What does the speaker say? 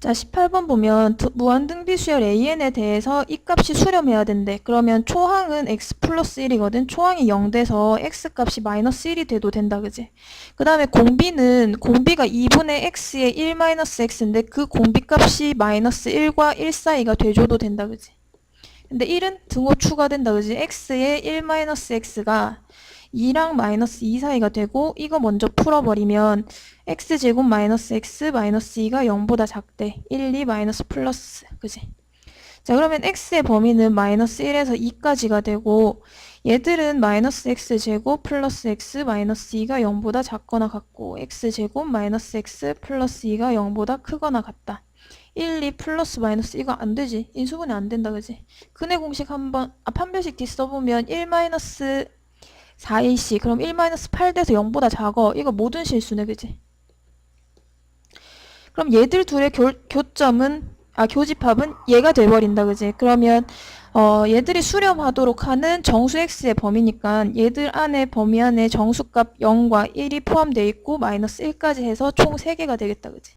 자, 18번 보면 두- 무한등비 수열 AN에 대해서 이 값이 수렴해야 된대. 그러면 초항은 x 플러스 1이거든. 초항이 0 돼서 x 값이 마이너스 1이 돼도 된다, 그지? 그 다음에 공비는 공비가 2분의 x의 1 마이너스 x인데 그 공비 값이 마이너스 1과 1 사이가 돼줘도 된다, 그지? 근데 1은 등호 추가된다, 그지? x의 1 마이너스 x가 2랑 마이너스 2 사이가 되고 이거 먼저 풀어버리면 x제곱 마이너스 x 마이너스 2가 0보다 작대. 1, 2 마이너스 플러스. 그지? 자, 그러면 x의 범위는 마이너스 1에서 2까지가 되고 얘들은 마이너스 x제곱 플러스 x 마이너스 2가 0보다 작거나 같고 x제곱 마이너스 x 플러스 2가 0보다 크거나 같다. 1, 2 플러스 마이너스 이거 안 되지. 인수분해 안 된다. 그지? 근해 공식 한번 아, 판별식 뒤 써보면 1 마이너스 4ac 그럼 1 마이너스 8 돼서 0보다 작어. 이거 모든 실수네. 그지? 그럼 얘들 둘의 교, 교점은 아 교집합은 얘가 돼버린다 그지 그러면 어 얘들이 수렴하도록 하는 정수 x의 범위니까 얘들 안에 범위 안에 정수값 0과 1이 포함되어 있고 마이너스 1까지 해서 총 3개가 되겠다 그지